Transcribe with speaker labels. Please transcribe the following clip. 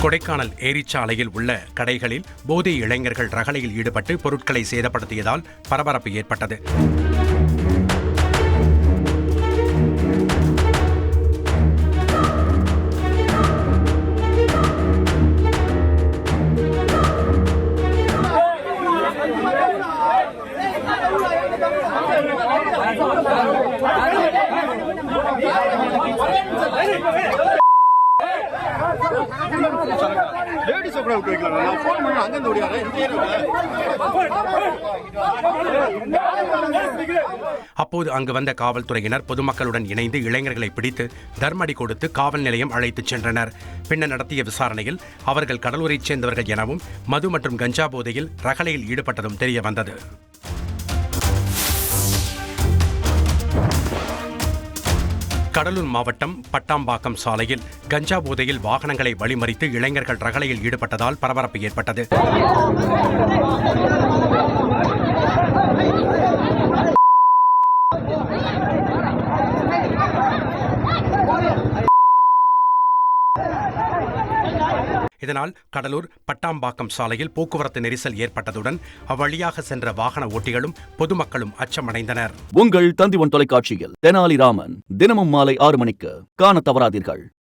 Speaker 1: கொடைக்கானல் ஏரிச்சாலையில் உள்ள கடைகளில் போதை இளைஞர்கள் ரகளையில் ஈடுபட்டு பொருட்களை சேதப்படுத்தியதால் பரபரப்பு ஏற்பட்டது
Speaker 2: லேடிஸ் கூட விட்டு வைக்கலாம் நான் ஃபோன்
Speaker 1: அப்போது அங்கு வந்த காவல்துறையினர் பொதுமக்களுடன் இணைந்து இளைஞர்களை பிடித்து தர்மடி கொடுத்து காவல் நிலையம் அழைத்துச் சென்றனர். பின்னர் நடத்திய விசாரணையில் அவர்கள் கடலூரைச் சேர்ந்தவர்கள் எனவும் மது மற்றும் கஞ்சா போதையில் ரகளையில் ஈடுபட்டதும் தெரிய வந்தது. கடலூர் மாவட்டம் பட்டாம்பாக்கம் சாலையில் கஞ்சா போதையில் வாகனங்களை வழிமறித்து இளைஞர்கள் ரகளையில் ஈடுபட்டதால் பரபரப்பு ஏற்பட்டது. இதனால் கடலூர் பட்டாம்பாக்கம் சாலையில் போக்குவரத்து நெரிசல் ஏற்பட்டதுடன் அவ்வழியாக சென்ற வாகன ஓட்டிகளும் பொதுமக்களும் அச்சமடைந்தனர்.
Speaker 3: உங்கள் தந்திவன் தொலைக்காட்சியில் தெனாலிராமன் தினமும் மாலை ஆறு மணிக்கு காண தவறாதீர்கள்.